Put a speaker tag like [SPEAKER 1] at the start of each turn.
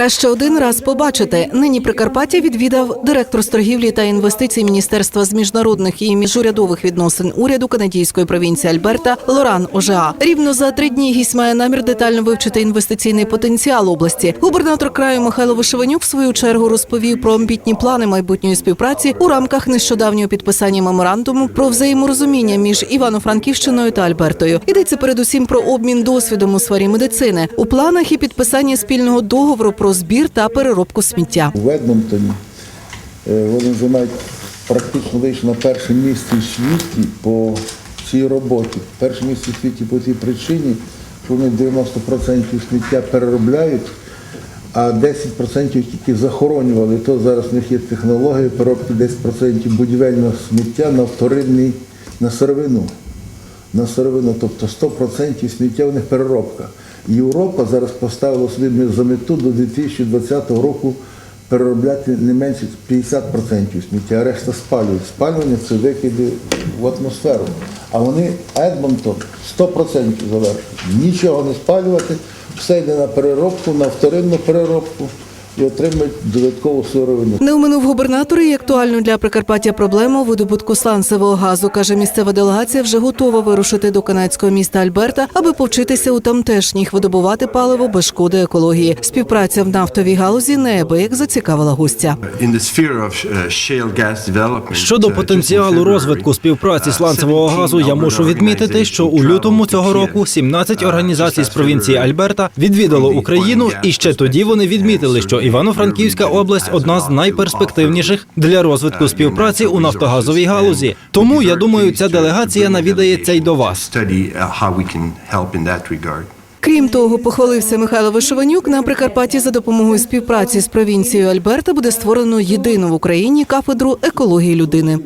[SPEAKER 1] Краще один раз побачити. Нині Прикарпаття відвідав директор з торгівлі та інвестицій Міністерства з міжнародних і міжурядових відносин уряду канадійської провінції Альберта Лоран Ожеа. Рівно за три дні гість має намір детально вивчити інвестиційний потенціал області. Губернатор краю Михайло Вишеванюк в свою чергу розповів про амбітні плани майбутньої співпраці у рамках нещодавнього підписання меморандуму про взаєморозуміння між Івано-Франківщиною та Альбертою. Йдеться передусім про обмін досвідом у сфері медицини. У планах і підписання спільного договору про збір та переробку сміття.
[SPEAKER 2] в Едмонтоні. Е, Вони займають практично вийшли на перше місце в світі по цій роботі. Перше місце в світі по цій причині, що вони 90% сміття переробляють, а 10% тільки захоронювали. То зараз в них є технологія переробки 10% будівельного сміття на вторинний на сировину. На сировину, тобто 100% сміття у них переробка. Європа зараз поставила собі за мету до 2020 року переробляти не менше 50% сміття, а решта спалюють. Спалювання це викиди в атмосферу. А вони Едмонтон 100% завершують. Нічого не спалювати, все йде на переробку, на вторинну переробку і отримують додаткову сировину.
[SPEAKER 1] Не оминув губернатор і актуальну для Прикарпаття проблему видобутку сланцевого газу. каже, місцева делегація вже готова вирушити до канадського міста Альберта, аби повчитися у тамтешніх видобувати паливо без шкоди екології. Співпраця в нафтовій галузі неабияк зацікавила гостя.
[SPEAKER 3] Development,
[SPEAKER 4] Щодо
[SPEAKER 3] uh,
[SPEAKER 4] потенціалу розвитку співпраці
[SPEAKER 3] uh,
[SPEAKER 4] сланцевого газу, я мушу відмітити, що у лютому цього року 17 організацій з провінції Альберта відвідало Україну, і ще тоді вони відмітили, що Івано-Франківська область одна з найперспективніших для розвитку співпраці у нафтогазовій галузі. Тому я думаю, ця делегація навідається й до вас.
[SPEAKER 1] Крім того, похвалився Михайло Вишованюк На Прикарпатті за допомогою співпраці з провінцією Альберта буде створено єдину в Україні кафедру екології людини.